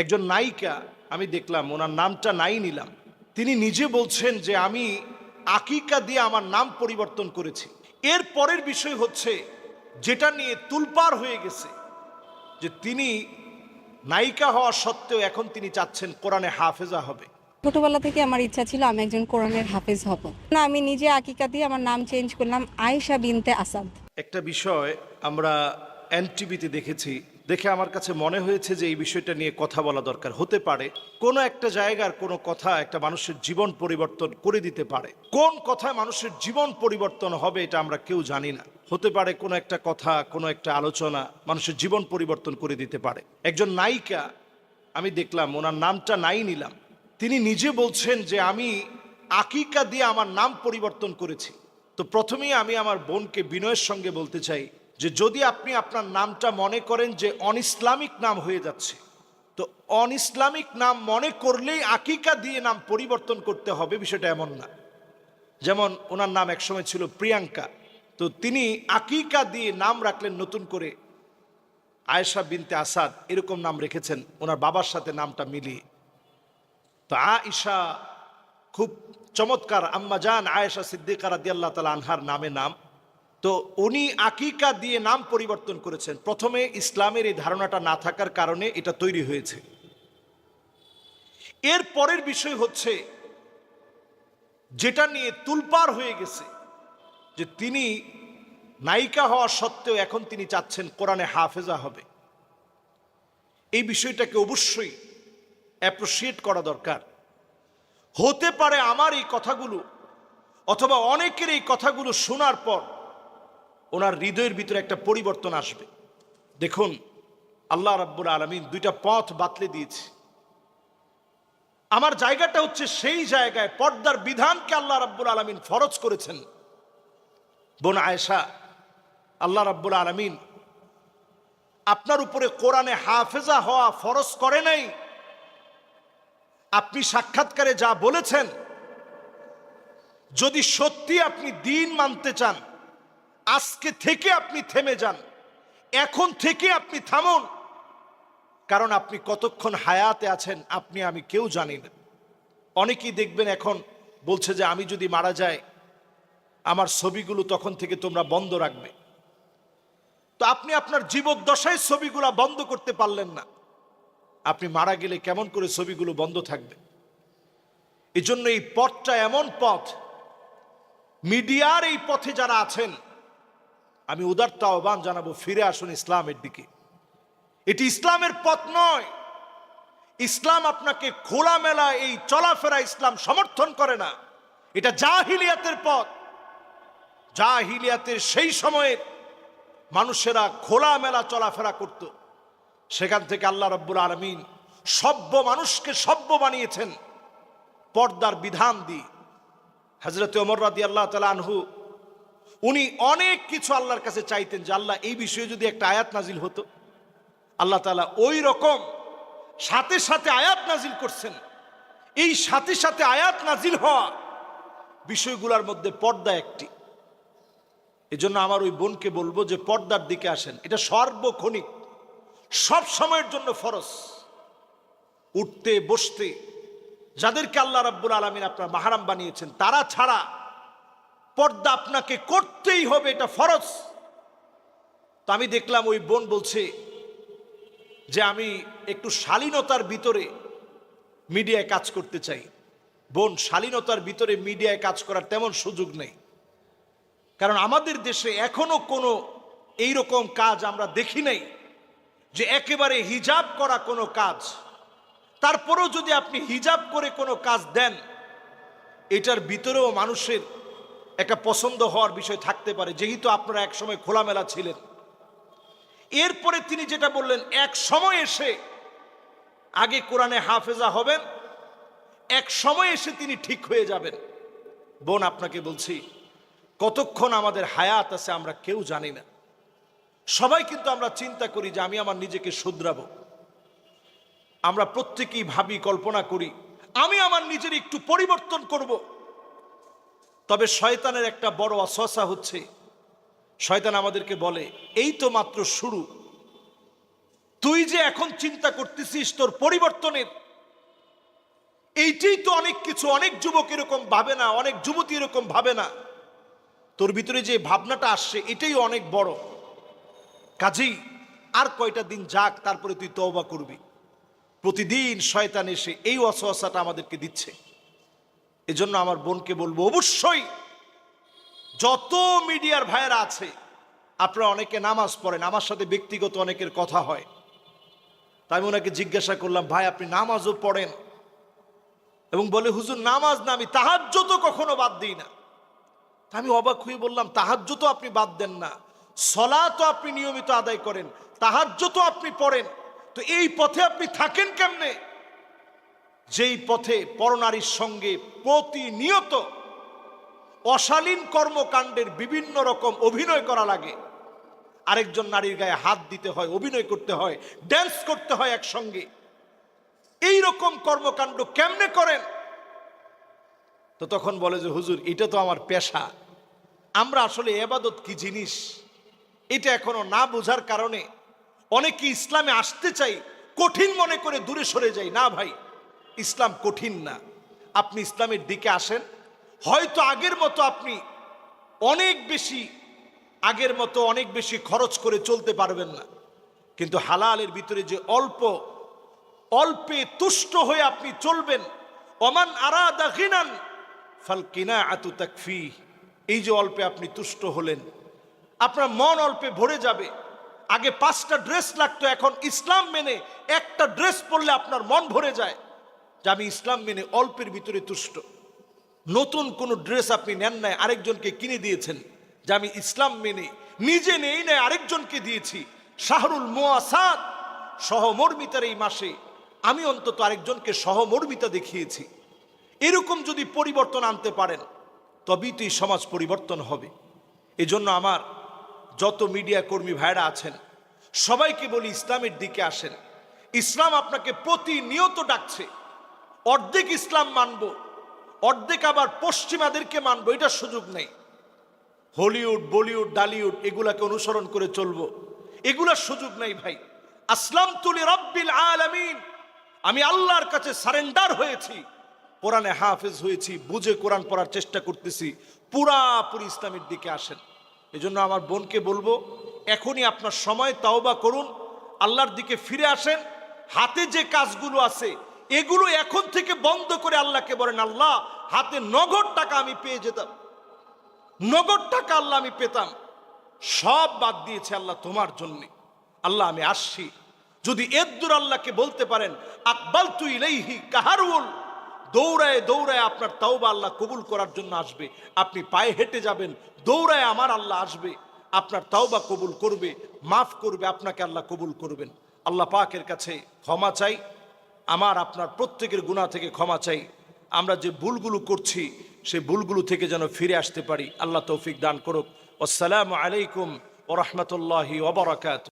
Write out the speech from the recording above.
একজন নায়িকা আমি দেখলাম ওনার নামটা নাই নিলাম। তিনি নিজে বলছেন যে আমি আকিকা দিয়ে আমার নাম পরিবর্তন করেছি। এর পরের বিষয় হচ্ছে যেটা নিয়ে তুলপার হয়ে গেছে যে তিনি নায়িকা হওয়া সত্ত্বেও এখন তিনি চাচ্ছেন কোরআনে হাফেজা হবে। ছোটবেলা থেকে আমার ইচ্ছা ছিল আমি একজন কোরআনের হাফেজ হব। না আমি নিজে আকিকা দিয়ে আমার নাম চেঞ্জ করলাম আয়েশা বিনতে আসাদ। একটা বিষয় আমরা এনটিভিতে দেখেছি দেখে আমার কাছে মনে হয়েছে যে এই বিষয়টা নিয়ে কথা বলা দরকার। হতে পারে কোনো একটা জায়গার কোনো কথা একটা মানুষের জীবন পরিবর্তন করে দিতে পারে। কোন কথায় মানুষের জীবন পরিবর্তন হবে এটা আমরা কেউ জানি না। হতে পারে কোনো একটা কথা, কোনো একটা আলোচনা মানুষের জীবন পরিবর্তন করে দিতে পারে। একজন নায়িকা, আমি দেখলাম, ওনার নামটা নাই নিলাম। তিনি নিজে বলছেন যে আমি আকিকা দিয়ে আমার নাম পরিবর্তন করেছি। তো প্রথমেই আমি আমার বোনকে বিনয়ের সঙ্গে বলতে চাই যে যদি আপনি আপনার নামটা মনে করেন যে অন ইসলামিক নাম হয়ে যাচ্ছে, তো অন ইসলামিক নাম মনে করলেই আকিকা দিয়ে নাম পরিবর্তন করতে হবে, বিষয়টা এমন না। যেমন ওনার নাম একসময় ছিল প্রিয়াঙ্কা, তো তিনি আকিকা দিয়ে নাম রাখলেন নতুন করে। আয়েশা বিনতে আসাদ এরকম নাম রেখেছেন, ওনার বাবার সাথে নামটা মিলিয়ে। তো আ আয়েশা খুব চমৎকার, আম্মা জান আয়েশা সিদ্দিকা রাদিয়াল্লাহু তালা আনহার নামে নাম। তো উনি আকিকা দিয়ে নাম পরিবর্তন করেছেন। প্রথমে ইসলামের এই ধারণাটা না থাকার কারণে এটা তৈরি হয়েছে। এর পরের বিষয় হচ্ছে, যেটা নিয়ে তুলপার হয়ে গেছে, যে তিনি নায়িকা হওয়া সত্ত্বেও এখন তিনি চাচ্ছেন কোরআনে হাফেজা হবে। এই বিষয়টাকে অবশ্যই অ্যাপ্রিসিয়েট করা দরকার। হতে পারে আমার এই কথাগুলো, অথবা অনেকের এই কথাগুলো শোনার পর ওনার হৃদয়ের ভিতরে একটা পরিবর্তন আসবে। দেখুন, আল্লাহ রাব্বুল আলমিন দুইটা পথ বাতলে দিয়েছে। আমার জায়গাটা হচ্ছে সেই জায়গায় পর্দার বিধানকে আল্লাহ রাব্বুল আলমিন ফরজ করেছেন। বোন আয়েশা, আল্লাহ রাব্বুল আলমিন আপনার উপরে কোরআনে হাফেজা হওয়া ফরজ করে নাই। আপনি সাক্ষাৎকারে যা বলেছেন, যদি সত্যি আপনি দিন মানতে চান আজকে থেকে আপনি থেমে যান। এখন থেকে আপনি থামুন। কারণ আপনি কতক্ষণ হায়াতে আছেন, আপনি, আমি কেউ জানি না। অনেকেই দেখবেন এখন বলছে যে, আমি যদি মারা যাই, আমার ছবিগুলো তখন থেকে তোমরা বন্ধ রাখবে। তো আপনি আপনার জীবদ্দশায় ছবিগুলো বন্ধ করতে পারলেন না। আপনি মারা গেলে কেমন করে ছবিগুলো বন্ধ থাকবে? এজন্য এই পথটা এমন পথ, মিডিয়ার এই পথে যারা আছেন আমি উদারতা আহ্বান জানাব, ফিরে আসুন ইসলামের দিকে। এটি ইসলামের পথ নয়। ইসলাম আপনাকে খোলামেলা এই চলাফেরা ইসলাম সমর্থন করে না। এটা জাহিলিয়াতের পথ। জাহিলিয়াতের সেই সময়ের মানুষেরা খোলামেলা চলাফেরা করত। সেখান থেকে আল্লাহ রব্বুল আলমিন সভ্য মানুষকে সভ্য বানিয়েছেন। পর্দার বিধান দিয়ে। হজরত ওমর রাদি আল্লাহ তালা আনহু উনি অনেক কিছু আল্লাহর কাছে চাইতেন যে আল্লাহ এই বিষয়ে যদি একটা আয়াত নাজিল হতো। আল্লাহ তালা ওই রকম সাথে সাথে আয়াত নাজিল করছেন। এই সাথে সাথে আয়াত নাজিল হওয়া বিষয়গুলোর মধ্যে পর্দা একটি। এজন্য আমার ওই বোনকে বলব যে পর্দার দিকে আসেন। এটা সর্বক্ষণিক, সব সময়ের জন্য ফরজ। উঠতে, বসতে, যাদেরকে আল্লাহ রাব্বুল আলমিন আপনার মাহারাম বানিয়েছেন, তারা ছাড়া পর্দা আপনাকে করতেই হবে, এটা ফরজ। তো আমি দেখলাম ওই বোন বলছে যে, আমি একটু শালীনতার ভিতরে মিডিয়ায় কাজ করতে চাই। বোন, শালীনতার ভিতরে মিডিয়ায় কাজ করার তেমন সুযোগ নেই। কারণ আমাদের দেশে এখনও কোনো এইরকম কাজ আমরা দেখি নাই যে, একেবারে হিজাব করা কোনো কাজ। তারপরেও যদি আপনি হিজাব করে কোনো কাজ দেন, এটার ভিতরেও মানুষের একটা পছন্দ হওয়ার বিষয় থাকতে পারে, যেহেতু আপনারা একসময় খোলামেলা ছিলেন। এরপরে তিনি যেটা বললেন, এক সময় এসে আগে কোরআনে হাফেজা হবেন, এক সময় এসে তিনি ঠিক হয়ে যাবেন। বোন, আপনাকে বলছি, কতক্ষণ আমাদের হায়াত আছে আমরা কেউ জানি না। সবাই কিন্তু আমরা চিন্তা করি যে আমি আমার নিজেকে শুধরাবো। আমরা প্রত্যেকেই ভাবি, কল্পনা করি, আমি আমার নিজের একটু পরিবর্তন করব। তবে শয়তানের একটা বড় অসহসা হচ্ছে, শয়তান আমাদেরকে বলে, এই তো মাত্র শুরু। তুই যে এখন চিন্তা করতেছিস তোর পরিবর্তনের, এইটাই তো অনেক কিছু, অনেক যুবক এরকম ভাবে না, অনেক যুবতী এরকম ভাবে না। তোর ভিতরে যে ভাবনাটা আসছে, এটাই অনেক বড়। কাজেই আর কয়টা দিন যাক, তারপরে তুই তওবা করবি। প্রতিদিন শয়তান এসে এই অসহসাটা আমাদেরকে দিচ্ছে। এজন্য আমার বোনকে বলব, অবশ্যই যত মিডিয়ার ভাইয়েরা আছে, আপনারা অনেকে নামাজ পড়েন, আমার সাথে ব্যক্তিগত অনেকের কথা হয়। তাই আমি ওনাকে জিজ্ঞাসা করলাম, ভাই, আপনি নামাজও পড়েন? এবং বলে, হুজুর, নামাজ না, আমি তাহাজ্য তো কখনো বাদ দিই না। তা আমি অবাক হয়ে বললাম তাহাজ্য তো আপনি বাদ দেন না সলা তো আপনি নিয়মিত আদায় করেন তাহাজ্য তো আপনি পড়েন। তো এই পথে আপনি থাকেন কেমনে? যেই পথে পরনারীর সঙ্গে প্রতিনিয়ত অশালীন কর্মকাণ্ডের বিভিন্ন রকম অভিনয় করা লাগে। আরেকজন নারীর গায়ে হাত দিতে হয়, অভিনয় করতে হয় ড্যান্স করতে হয় একসঙ্গে। এই রকম কর্মকাণ্ড কেমনে করেন? তো তখন বলে যে, হুজুর, এটা তো আমার পেশা। আমরা আসলে এবাদত কি জিনিস? এটা এখনও না বোঝার কারণে অনেকে ইসলামে আসতে চাই, কঠিন মনে করে দূরে সরে যাই। না ভাই ইসলাম কঠিন না। আপনি ইসলামের দিকে আসেন। হয়তো আগের মতো আপনি অনেক বেশি, আগের মতো অনেক বেশি খরচ করে চলতে পারবেন না। কিন্তু হালালের ভিতরে যে অল্প, অল্পে তুষ্ট হয়ে আপনি চলবেন অমান আরাদা গিনান, ফাল কিনা আতু তাকফি এই যে অল্পে আপনি তুষ্ট হলেন, আপনার মন অল্পে ভরে যাবে। আগে পাঁচটা ড্রেস লাগতো, এখন ইসলাম মেনে একটা ড্রেস পরলে আপনার মন ভরে যায়। যে আমি ইসলাম মেনে অল্পের ভিতরে তুষ্ট। নতুন কোন ড্রেস আপনি নেন নাই, আরেকজনকে কিনে দিয়েছেন। যে আমি ইসলাম মেনে নিজে নেই নাই, আরেকজনকে দিয়েছি। শাহরুল মোয়াসাদ সহমর্মিতার এই মাসে আমি অন্তত আরেকজনকে সহমর্মিতা দেখিয়েছি। এরকম যদি পরিবর্তন আনতে পারেন, তবেই তো এই সমাজ পরিবর্তন হবে। এজন্য আমার যত মিডিয়া কর্মী ভাইরা আছেন, সবাইকে বলি ইসলামের দিকে আসেন। ইসলাম আপনাকে প্রতিনিয়ত ডাকছে। অর্ধেক ইসলাম মানব, অর্ধেক আবার পশ্চিমাদেরকে মানব এটার সুযোগ নেই। হলিউড, বলিউড, ডালিউড, এগুলাকে অনুসরণ করে চলবো। এগুলার সুযোগ নেই ভাই। আসলাম তুলি রব্বিল আলামিন। আমি আল্লাহর কাছে সারেন্ডার হয়েছি, কোরআনে হাফেজ হয়েছি, বুঝে কোরআন পড়ার চেষ্টা করতেছি, পুরাপুরি ইসলামের দিকে আসেন। এজন্য আমার বোনকে বলব, এখনই আপনার সময়, তাওবা করুন, আল্লাহর দিকে ফিরে আসেন, হাতে যে কাজগুলো আছে এগুলো এখন থেকে বন্ধ করে আল্লাহকে বলেন, আল্লাহ, হাতে নগদ টাকা আমি পেয়ে যেতাম। নগদ টাকা আল্লাহ আমি পেতাম। সব বাদ দিয়েছে আল্লাহ তোমার জন্য। আল্লাহ, আমি আসছি। যদি এদ্দুর আল্লাহকে বলতে পারেন আকবাল তুই ইলাইহি কাহারুল দৌড়ায় দৌড়ায় আপনার তাওবা আল্লাহ কবুল করার জন্য আসবে। আপনি পায়ে হেঁটে যাবেন, দৌড়ায় আমার আল্লাহ আসবে। আপনার তাওবা কবুল করবে, মাফ করবে, আপনাকে আল্লাহ কবুল করবেন। আল্লাহ পাকের কাছে ক্ষমা চাই। আমার আপনার প্রত্যেকের গুণা থেকে ক্ষমা চাই। আমরা যে ভুলগুলো করছি সে ভুলগুলো থেকে যেন ফিরে আসতে পারি। আল্লাহ তৌফিক দান করুক। আসসালামু আলাইকুম ওরহমতুল্লাহি ওবরাকাত